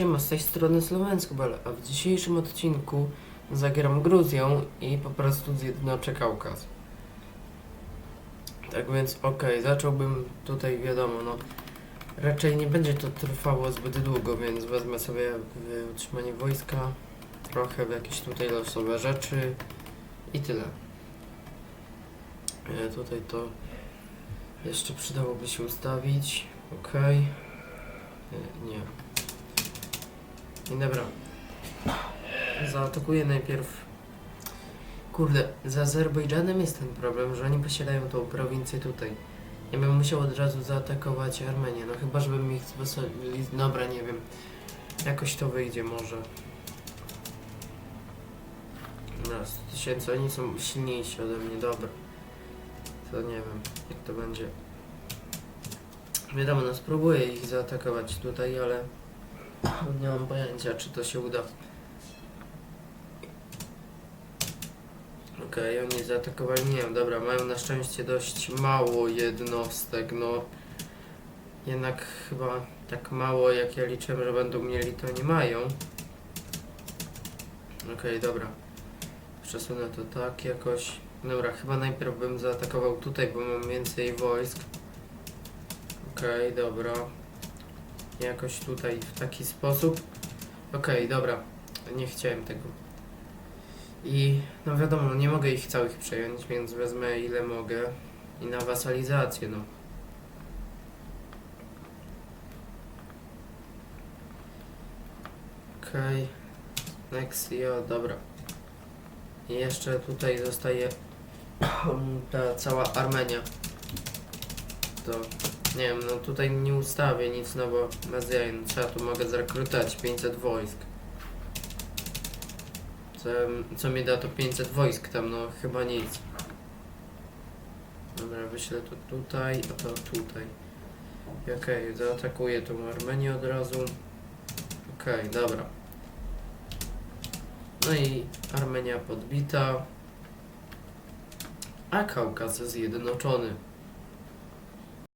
Siema, z tej strony Słowenskobel, a w dzisiejszym odcinku zagram Gruzją i po prostu zjednoczę Kaukaz. Tak więc okej, zacząłbym tutaj wiadomo, no raczej nie będzie to trwało zbyt długo, więc wezmę sobie utrzymanie wojska, trochę w jakieś tutaj losowe rzeczy i tyle. E, tutaj to jeszcze przydałoby się ustawić, okej. E, Nie. Dobra. Zaatakuję najpierw. Kurde, z Azerbejdżanem jest ten problem, że oni posiadają tą prowincję tutaj. Ja bym musiał od razu zaatakować Armenię, no chyba żebym ich wysolili. Dobra, nie wiem. Jakoś to wyjdzie może. Raz, tysięcy, oni są silniejsi ode mnie, dobra. To nie wiem, jak to będzie. Wiadomo, no spróbuję ich zaatakować tutaj, ale nie mam pojęcia, czy to się uda. Okej, oni zaatakowali, nie wiem, dobra, mają na szczęście dość mało jednostek, no. Jednak chyba tak mało, jak ja liczyłem, że będą mieli, to nie mają. Okej, dobra. Przesunę to tak jakoś. Dobra, chyba najpierw bym zaatakował tutaj, bo mam więcej wojsk. Okej, dobra jakoś tutaj w taki sposób. Okej, dobra, nie chciałem tego. I no wiadomo, nie mogę ich całych przejąć, więc wezmę ile mogę i na wasalizację, no. Okej, next, jo, dobra. I jeszcze tutaj zostaje ta cała Armenia. To nie wiem, no tutaj nie ustawię nic, no bo bez jaj, no trzeba tu mogę zrekrutować 500 wojsk. Co, co mi da to 500 wojsk tam, no chyba nic. Dobra, wyślę to tutaj, a to tutaj. Okej, zaatakuję tą Armenię od razu. Okej, dobra. No i Armenia podbita. A Kaukaz zjednoczony.